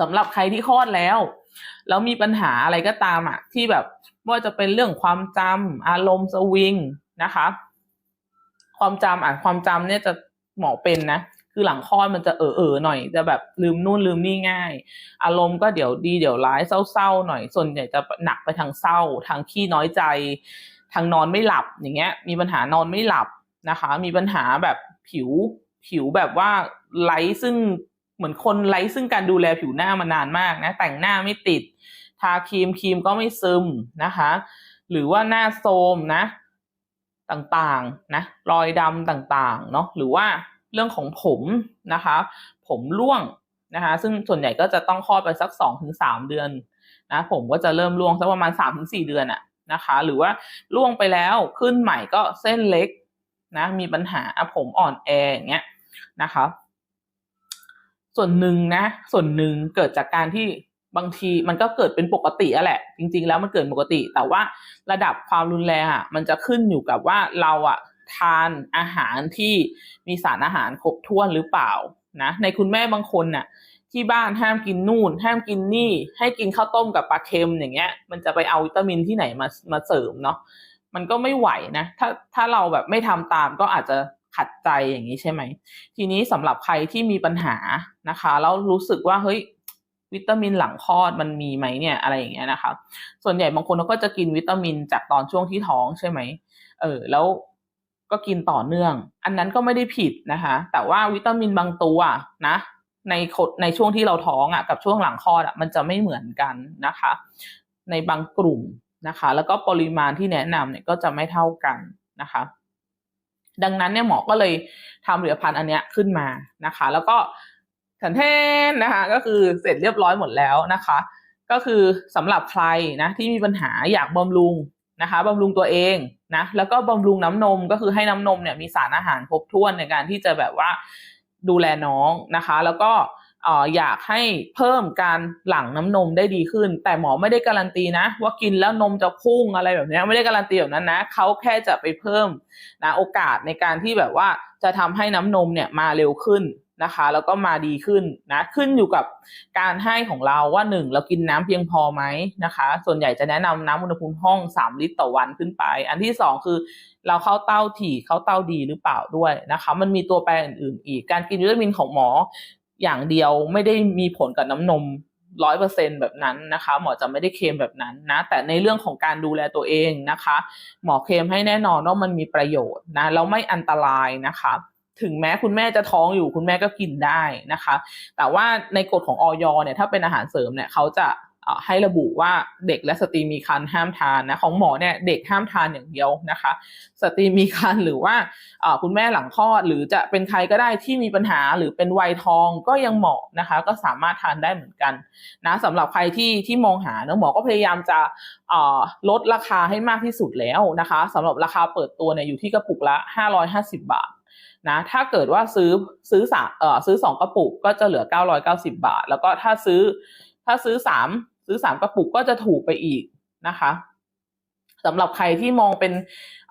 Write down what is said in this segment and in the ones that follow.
สำหรับใครที่คลอดแล้ว แล้วมีปัญหาอะไรก็ตามอะที่แบบไม่ว่าจะเป็นเรื่องความจำอารมณ์สวิงนะคะ ความจำอะความจำเนี่ยจะหมอเป็นนะคือหลังคลอดมันจะเออเออหน่อย จะแบบลืมนู่นลืมนี่ง่าย อารมณ์ก็เดี๋ยวดีเดี๋ยวร้ายเศร้าๆหน่อย ส่วนใหญ่จะหนักไปทางเศร้า ทางขี้น้อยใจ ทางนอนไม่หลับอย่างเงี้ย มีปัญหานอนไม่หลับนะคะ มีปัญหาแบบผิวผิวแบบว่าไร้ซึ่ง เหมือนคนไร้ซึ่งการดูแลผิวหน้ามานานมากนะแต่งหน้าไม่ติด ทาครีมครีมก็ไม่ซึมนะคะ หรือว่าหน้าโทรมนะต่างๆนะรอยดำต่างๆเนาะหรือว่าเรื่องของผมนะคะ ผมร่วงนะคะซึ่งส่วนใหญ่ก็จะต้องคลอดไปสักสองถึงสามเดือนนะผมก็จะเริ่มร่วงสักประมาณสามถึงสี่เดือนอะนะคะ หรือว่าร่วงไปแล้วขึ้นใหม่ก็เส้นเล็กนะมีปัญหาผมอ่อนแออย่างเงี้ยนะคะ ส่วนหนึ่งนะ ส่วนหนึ่งเกิดจากการที่บางทีมันก็เกิดเป็นปกติอะแหละ จริง ๆ แล้วมันเกิดปกติ แต่ว่าระดับความรุนแรงอะมันจะขึ้นอยู่กับว่าเราอะทานอาหารที่มีสารอาหารครบถ้วนหรือเปล่านะในคุณแม่บางคนน่ะที่บ้านห้ามกินนู่น ห้ามกินนี่ ให้กินข้าวต้มกับปลาเค็มอย่างเงี้ย มันจะไปเอาวิตามินที่ไหนมามาเสริมเนาะมันก็ไม่ไหวนะ ถ้าถ้าเราแบบไม่ทำตามก็อาจจะ ขัดใจอย่างนี้ใช่ไหม ทีนี้สำหรับใครที่มีปัญหานะคะแล้วรู้สึกว่าเฮ้ยวิตามินหลังคลอดมันมีไหมเนี่ยอะไรอย่างเงี้ยนะคะ ส่วนใหญ่บางคนเขาก็จะกินวิตามินจากตอนช่วงที่ท้องใช่ไหมเออแล้วก็กินต่อเนื่อง อันนั้นก็ไม่ได้ผิดนะคะ แต่ว่าวิตามินบางตัวนะ ในคนในช่วงที่เราท้องอะกับช่วงหลังคลอดอะมันจะไม่เหมือนกันนะคะ ในบางกลุ่มนะคะ แล้วก็ปริมาณที่แนะนำเนี่ยก็จะไม่เท่ากันนะคะ ดังนั้นเนี่ยหมอก็เลยทำผลิตภัณฑ์อันเนี้ยขึ้นมานะคะ แล้วก็ถันเทนนะคะก็คือเสร็จเรียบร้อยหมดแล้วนะคะ ก็คือสำหรับใครนะที่มีปัญหาอยากบำรุงนะคะบำรุงตัวเองนะแล้วก็บำรุงน้ำนมก็คือให้น้ำนมเนี่ยมีสารอาหารครบถ้วนในการที่จะแบบว่าดูแลน้องนะคะ แล้วก็ อยากให้เพิ่มการหลั่งน้ำนมได้ดีขึ้น แต่หมอไม่ได้การันตีนะ ว่ากินแล้วนมจะพุ่งอะไรแบบนี้ไม่ได้การันตีแบบนั้นนะเขาแค่จะไปเพิ่มนะโอกาสในการที่แบบว่าจะทำให้น้ำนมเนี่ยมาเร็วขึ้นนะคะ แล้วก็มาดีขึ้นนะขึ้นอยู่กับการให้ของเราว่าหนึ่งเรากินน้ำเพียงพอไหมนะคะ ส่วนใหญ่จะแนะนำน้ำอุณหภูมิห้อง 3 ลิตรต่อวันขึ้นไป อันที่สองคือเราเข้าเต้าถี่เข้าเต้าดีหรือเปล่าด้วยนะคะ มันมีตัวแปรอื่นๆอีก การกินวิตามินของหมอ อย่างเดียวไม่ได้มีผลกับน้ำนมร้อยเปอร์เซ็นแบบนั้นนะคะ หมอจะไม่ได้เคลมแบบนั้นนะ แต่ในเรื่องของการดูแลตัวเองนะคะ หมอเคลมให้แน่นอนว่ามันมีประโยชน์นะแล้วไม่อันตรายนะคะ ถึงแม้คุณแม่จะท้องอยู่คุณแม่ก็กินได้นะคะ แต่ว่าในกฎของออยเนี่ยถ้าเป็นอาหารเสริมเนี่ยเขาจะ ให้ระบุว่าเด็กและสตรีมีครรภ์ห้ามทานนะของหมอเนี่ยเด็กห้ามทานอย่างเดียวนะคะ สตรีมีครรภ์หรือว่าคุณแม่หลังคลอด หรือจะเป็นใครก็ได้ที่มีปัญหาหรือเป็นวัยทองก็ยังเหมาะนะคะ ก็สามารถทานได้เหมือนกันนะสำหรับใครที่ที่มองหาเนะหมอก็พยายามจะลดราคาให้มากที่สุดแล้วนะคะสำหรับราคาเปิดตัวเนี่ยอยู่ที่กระปุกละ 550 บาทนะถ้าเกิดว่าซื้อซื้อสามเอ่อซื้อสองกระปุกก็จะเหลือเก้าร้อยเก้าสิบาท แล้วก็ถ้าซื้อถ้าซื้อสาม ซื้อสามกระปุกก็จะถูกไปอีกนะคะสำหรับใครที่มองเป็น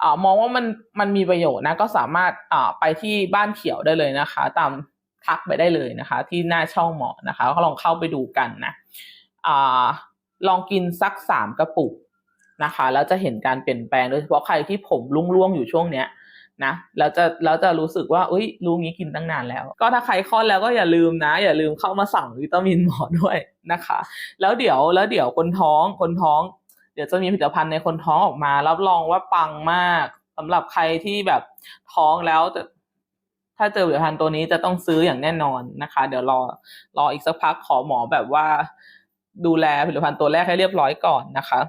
อมองว่ามันมันมีประโยชน์นะก็สามารถไปที่บ้านเขียวได้เลยนะคะ ตามทักไปได้เลยนะคะ ที่หน้าช่องหมอนะคะก็ลองเข้าไปดูกันนะอลองกินสักสามกระปุกนะคะ แล้วจะเห็นการเปลี่ยนแปลงโดยเฉพาะใครที่ผมร่วงๆอยู่ช่วงเนี้ย นะแล้วจะแล้วจะรู้สึกว่าอุ้ยรู้งี้กินตั้งนานแล้ว ก็ถ้าใครคลอดแล้วก็อย่าลืมนะ อย่าลืมเข้ามาสั่งวิตามินหมอด้วยนะคะ แล้วเดี๋ยวแล้วเดี๋ยวคนท้องคนท้อง เดี๋ยวจะมีผลิตภัณฑ์ในคนท้องออกมารับรองว่าปังมากสำหรับใครที่แบบท้องแล้วจะถ้าเจอผลิตภัณฑ์ตัวนี้จะต้องซื้ออย่างแน่นอนนะคะ เดี๋ยวรอรออีกสักพักขอหมอแบบว่า ดูแลผลิตภัณฑ์ตัวแรกให้เรียบร้อยก่อนนะคะ